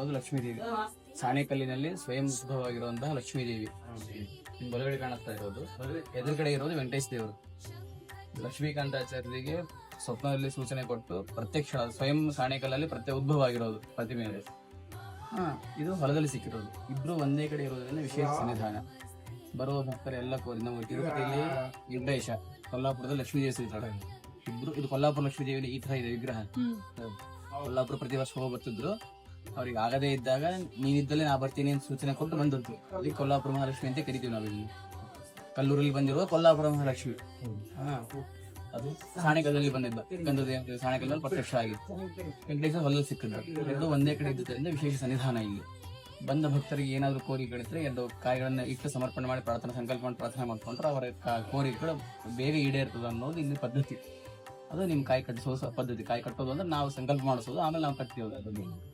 ಅದು ಲಕ್ಷ್ಮೀದೇವಿ ಸಾಣೆಕಲ್ಲಿನಲ್ಲಿ ಸ್ವಯಂ ಉದ್ಭವವಾಗಿರುವಂತಹ ಲಕ್ಷ್ಮೀದೇವಿ ಬಲಗಡೆ ಕಾಣಿಸ್ತಾ ಇರೋದು. ಎದುರುಗಡೆ ಇರೋದು ವೆಂಕಟೇಶ್ ದೇವರು. ಲಕ್ಷ್ಮೀಕಾಂತಾಚಾರ್ಯರಿಗೆ ಸ್ವಪ್ನದಲ್ಲಿ ಸೂಚನೆ ಕೊಟ್ಟು ಪ್ರತ್ಯಕ್ಷ ಸ್ವಯಂ ಸಾಣೆಕಲ್ಲಲ್ಲಿ ಪ್ರತ್ಯ ಉದ್ಭವ ಆಗಿರೋದು ಪ್ರತಿಮೆ ಇದೆ. ಹಾ ಇದು ಹೊಲದಲ್ಲಿ ಸಿಕ್ಕಿರೋದು. ಇಬ್ರು ಒಂದೇ ಕಡೆ ಇರೋದ್ರಿಂದ ವಿಶೇಷ ಸನ್ನಿಧಾನ. ಬರುವ ಭಕ್ತರು ಎಲ್ಲ ಕೋರಿ ನಾವು ತಿರುಪತಿಯಲ್ಲಿ ನಿರ್ದೇಶ ಕೊಲ್ಲಾಪುರದಲ್ಲಿ ಲಕ್ಷ್ಮೀ ದೇವಿ ಇರ್ತಾಳೆ ಇಬ್ರು ಇದು ಕೊಲ್ಲಾಪುರ ಲಕ್ಷ್ಮೀ ದೇವಿಯಲ್ಲಿ ಈ ತರ ಇದೆ ವಿಗ್ರಹ. ಕೊಲ್ಲಾಪುರ ಪ್ರತಿ ವರ್ಷ ಹೋಗಿ ಬರ್ತಿದ್ರು. ಅವ್ರಿಗೆ ಆಗದೇ ಇದ್ದಾಗ ನೀನಿದ್ದಲ್ಲೇ ನಾ ಬರ್ತೀನಿ ಅಂತ ಸೂಚನೆ ಕೊಟ್ಟು ಬಂದದ್ದು. ಅಲ್ಲಿ ಕೊಲ್ಲಾಪುರ ಮಹಾಲಕ್ಷ್ಮಿ ಅಂತ ಕರಿತೀವಿ ನಾವು ಇಲ್ಲಿ. ಕಲ್ಲೂರಲ್ಲಿ ಬಂದಿರುವ ಕೊಲ್ಲಾಪುರ ಮಹಾಲಕ್ಷ್ಮಿ. ಅದು ಸಾಣೆಕಲ್ಲಲ್ಲಿ ಬಂದಿದ್ದ. ಗಂಧದ ಸಾಣೆಕಲ್ಲಲ್ಲಿ ಪ್ರತ್ಯಕ್ಷ ಆಗಿತ್ತು. ವೆಂಕಟೇಶ್ವರ ಹೊಲದಲ್ಲಿ ಸಿಕ್ಕಿದ್ರು. ಎರಡು ಒಂದೇ ಕಡೆ ಇದ್ದುದರಿಂದ ವಿಶೇಷ ಸನ್ನಿಧಾನ ಇಲ್ಲಿ. ಬಂದ ಭಕ್ತರಿಗೆ ಏನಾದ್ರು ಕೋರಿಕೆಗಳಿದ್ರೆ ಎರಡು ಕಾಯಿಗಳನ್ನ ಇಟ್ಟು ಸಮರ್ಪಣೆ ಮಾಡಿ ಪ್ರಾರ್ಥನೆ ಸಂಕಲ್ಪ ಮಾಡಿ ಪ್ರಾರ್ಥನೆ ಮಾಡ್ಕೊಂಡ್ರೆ ಅವರ ಕೋರಿಕೆಗಳು ಬೇಗ ಈಡೇರ್ತದೆ ಅನ್ನೋದು ಇಲ್ಲಿ ಪದ್ಧತಿ. ಅದು ನಿಮ್ಮ ಕಾಯಿ ಕಟ್ಟಿಸೋ ಪದ್ಧತಿ. ಕಾಯಿ ಕಟ್ಟೋದು ಅಂದ್ರೆ ನಾವು ಸಂಕಲ್ಪ ಮಾಡಿಸೋದು, ಆಮೇಲೆ ನಾವು ಕಟ್ತೀವಿ ಅದನ್ನು.